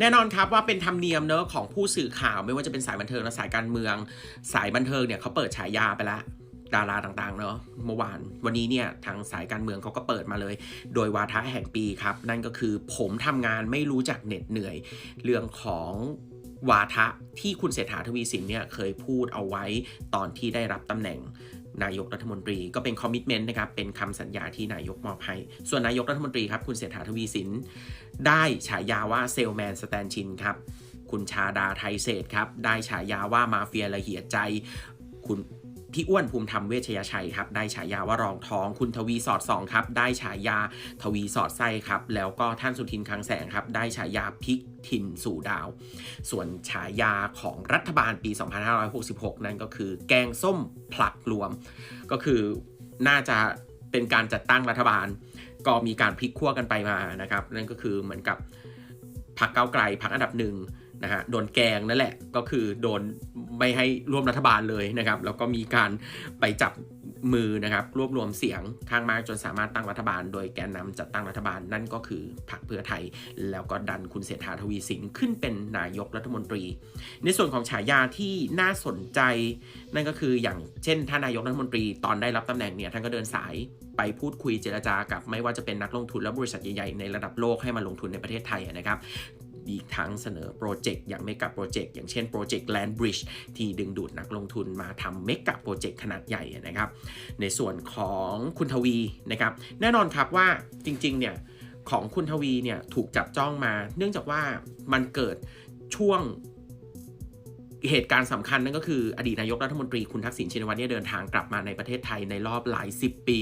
แน่นอนครับว่าเป็นธรรมเนียมเนอะของผู้สื่อข่าวไม่ว่าจะเป็นสายบันเทิงและสายการเมือง สายบันเทิงเนี่ยเขาเปิดฉายาไปแล้วดาราต่างๆเนอะเมื่อวานวันนี้เนี่ยทางสายการเมืองเขาก็เปิดมาเลย โดยวาทะแห่งปีครับ นั่นก็คือผมทำงานไม่รู้จักเหน็ดเหนื่อย เรื่องของวาทะที่คุณเศรษฐาทวีสินเนี่ยเคยพูดเอาไว้ตอนที่ได้รับตำแหน่ง นายกรัฐมนตรี ก็เป็นคอมมิชเมนต์นะครับเป็นคำสัญญาที่นายกมอบให้ ส่วนนายกรัฐมนตรีครับคุณเศรษฐาทวีสิน ได้ฉายาว่าเซลแมนสแตนชินครับคุณชาดาไทยเศษครับได้ฉายาว่ามาเฟียละเหียดใจ คุณ พี่อ้วนภูมิธรรมเวชยชัยครับได้ฉายาว่ารองท้อง คุณทวีสอดสองครับได้ฉายาทวีสอดไส้ครับแล้วก็ท่านสุทินคลังแสงครับได้ฉายาพลิกถิ่นสู่ดาว ส่วนฉายาของรัฐบาลปี 2566 นั่นก็คือแกงส้มผลักรวม ก็คือน่าจะเป็นการจัดตั้งรัฐบาล ก็มีการพลิกขั้วกันไปมานะครับ นั่นก็คือเหมือนกับพรรคก้าวไกลพรรคอันดับหนึ่ง นะฮะโดนแกงนั่นแหละ ก็คือโดนไม่ให้ร่วมรัฐบาลเลยนะครับ แล้วก็มีการไปจับมือนะครับรวบรวมเสียงข้างมากจนสามารถตั้งรัฐบาล โดยแกนนำจัดตั้งรัฐบาลนั่นก็คือพรรคเพื่อไทย แล้วก็ดันคุณเศรษฐาทวีสินขึ้นเป็นนายกรัฐมนตรี ในส่วนของฉายาที่น่าสนใจ นั่นก็คืออย่างเช่นท่านนายกรัฐมนตรีตอนได้รับตำแหน่งเนี่ยท่านก็เดินสายไปพูดคุยเจรจากับไม่ว่าจะเป็นนักลงทุนและบริษัทใหญ่ๆในระดับโลกให้มาลงทุนในประเทศไทยนะครับ อีกทั้งเสนอโปรเจกต์อย่างเมกะโปรเจกต์อย่างเช่นโปรเจกต์แลนบริดจ์ที่ดึงดูดนักลงทุนมาทำเมกะโปรเจกต์ขนาดใหญ่นะครับ ในส่วนของคุณทวีนะครับ แน่นอนครับว่าจริงๆเนี่ยของคุณทวีเนี่ยถูกจับจ้องมา เนื่องจากว่ามันเกิดช่วง เหตุการณ์สำคัญนั่นก็คืออดีตนายกรัฐมนตรีคุณทักษิณชินวัตรเนี่ยเดินทางกลับมาในประเทศไทยในรอบหลายสิบปี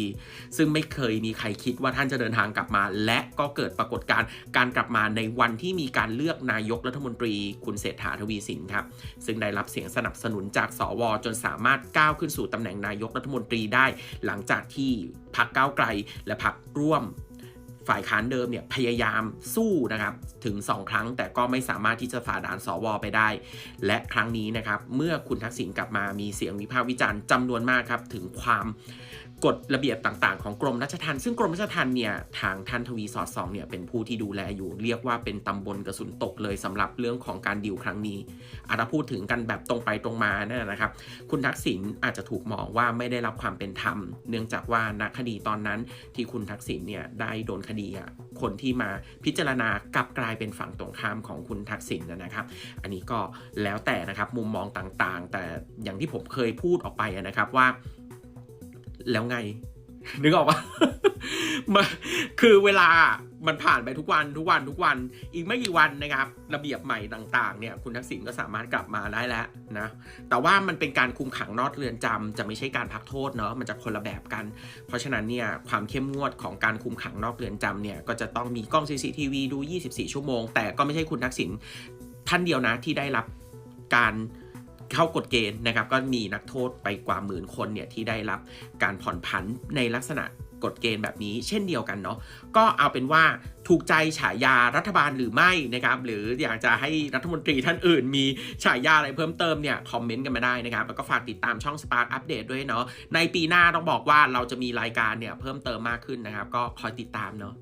ซึ่งไม่เคยมีใครคิดว่าท่านจะเดินทางกลับมา และก็เกิดปรากฏการณ์การกลับมาในวันที่มีการเลือกนายกรัฐมนตรีคุณเศรษฐาทวีสินครับซึ่งได้รับเสียงสนับสนุนจากสวจนสามารถก้าวขึ้นสู่ตำแหน่งนายกรัฐมนตรีได้ หลังจากที่พรรคก้าวไกลและพรรคร่วม ฝ่ายค้านเดิมเนี่ยพยายามสู้นะครับถึง 2 ครั้ง แต่ก็ไม่สามารถที่จะฝ่าด่านสวไปได้ และครั้งนี้นะครับเมื่อคุณทักษิณกลับมามีเสียงวิพากษ์วิจารณ์จำนวนมากครับถึงความกฎระเบียบต่างๆ ของกรมราชทัณฑ์ซึ่งกรมราชทัณฑ์เนี่ยทางท่านทวีสอดส่องเนี่ยเป็นผู้ที่ดูแลอยู่ เรียกว่าเป็นตำบลกระสุนตกเลยสำหรับเรื่องของการดิวครั้งนี้อาถ้าพูดถึงกันแบบตรงไปตรงมานั่นนะครับ คุณทักษิณอาจจะถูกมองว่าไม่ได้รับความเป็นธรรม เนื่องจากว่าณคดีตอนนั้นที่คุณทักษิณเนี่ยได้โดนคดีอะคนที่มาพิจารณากลับกลายเป็นฝั่งตรงข้ามของคุณทักษิณนะครับ อันนี้ก็แล้วแต่นะครับมุมมองต่างๆ แต่อย่างที่ผมเคยพูดออกไปนะครับว่า แล้วไง นึกออกปะมาคือเวลา มันผ่านไปทุกวันทุกวันทุกวัน อีกไม่กี่วันนะครับ ระเบียบใหม่ต่างๆ เนี่ยคุณทักษิณก็สามารถกลับมาได้แล้วนะ แต่ว่ามันเป็นการคุมขังนอกเรือนจำจะไม่ใช่การพักโทษเนาะมันจะคนละแบบกัน เพราะฉะนั้นเนี่ยความเข้มงวดของการคุมขังนอกเรือนจำเนี่ยก็จะต้องมีกล้อง CCTV ดู 24 ชั่วโมง แต่ก็ไม่ใช่คุณทักษิณท่านเดียวนะที่ได้รับการเข้ากฎเกณฑ์นะครับก็มีนักโทษไปกว่าหมื่นคนเนี่ยที่ได้รับการผ่อนผันในลักษณะ กฎเกณฑ์แบบนี้เช่นเดียวกันเนาะก็เอาเป็นว่าถูกใจฉายารัฐบาลหรือไม่นะครับ หรืออยากจะให้รัฐมนตรีท่านอื่น มีฉายาอะไรเพิ่มเติมเนี่ยคอมเมนต์กันมาได้นะครับ แล้วก็ฝากติดตามช่อง Spark Update ด้วยเนาะในปีหน้าต้องบอกว่าเราจะมีรายการเนี่ยเพิ่มเติมมากขึ้นนะครับ ก็คอยติดตามเนาะ